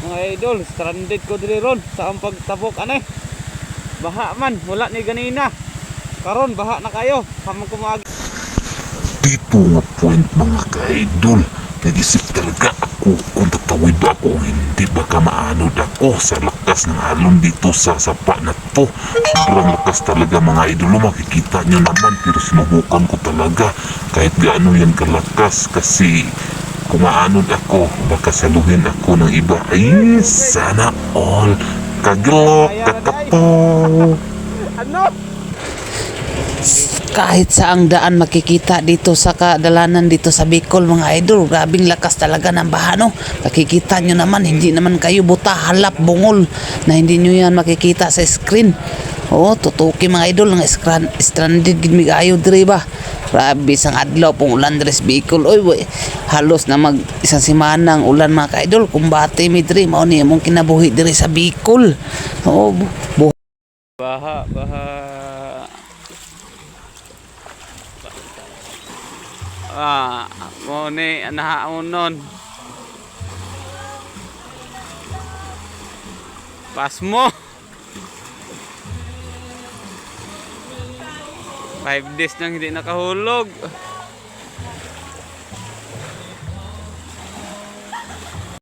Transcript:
Mga idol, stranded ko diri ron sa ang pagtabok anay. Baha man, wala ni ganina. Karon baha na kayo. Kamang kumag dito nga point mga ka-idol nag-isip talaga ako kung tatawid ako hindi baka maanod ako sa lakas ng alon dito sa sapa na to sobrang lakas talaga mga idol makikita nyo naman pero sinubukan ko talaga kahit gaano yan kalakas kasi kung maanod ako. Baka saluhin ako ng iba. Ay sana all. Kaglok kakapaw Ano? kahit saang daan makikita dito sa kadalanan dito sa Bicol mga idol grabing lakas talaga ng baha no? Makikita nyo naman hindi naman kayo buta halap bungol na hindi nyo yan makikita sa screen Oo, tutuki mga idol nga strand, stranded gid mi kayo diri ba. Grabe sang adlaw pong ulan diri Bicol. Oy, boy, halos na mag isang semana ang ulan mga idol Kumbate mi diri mao ni mong kinabuhi diri sa Bicol. Oo, bu- baha, baha. Ah, mo ni anahaon nun. Pasmo. 5 days nang hindi nakahulog.